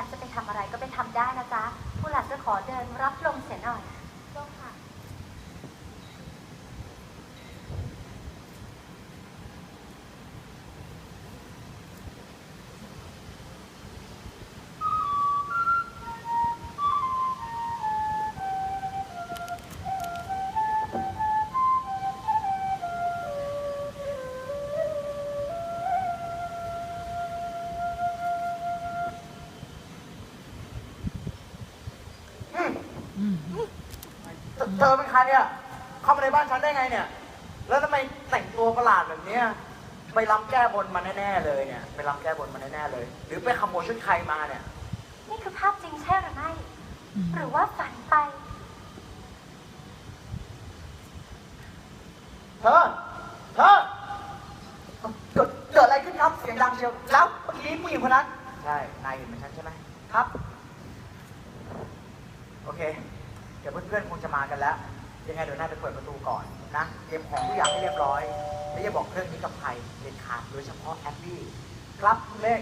ากจะไปทำอะไรก็ไปทำได้นะจ๊ะผู้หลักจะขอเดินรับลมเสียหน่อย เธอเธอเป็นใครเนี่ย เข้ามาในบ้านฉันได้ไงเนี่ย แล้วทำไมแต่งตัวประหลาดแบบเนี้ยไปรำแก้บนมาแน่ๆเลยเนี่ย ไปรำแก้บนมาแน่ๆเลย หรือไปขโมยชุดใครมาเนี่ย นี่คือภาพจริงใช่หรือไม่ หรือว่าฝันไป เธอ เธอ เกิดเกิดอะไรขึ้นครับ เสียงดังเชียว แล้วเมื่อกี้ผู้หญิงคนนั้น ใช่ นายเห็นเหมือนฉันใช่ไหมครับ โอเคเดี๋ยวเพื่อนๆคงจะมากันแล้ว ยังไงเดี๋ยวนาไปเปิดประตูก่อนนะ เตรียมของทุกอย่างให้เรียบร้อย และอย่าบอกเรื่องนี้กับใครเด็ดขาดโดยเฉพาะแอปปี้ ครับเลข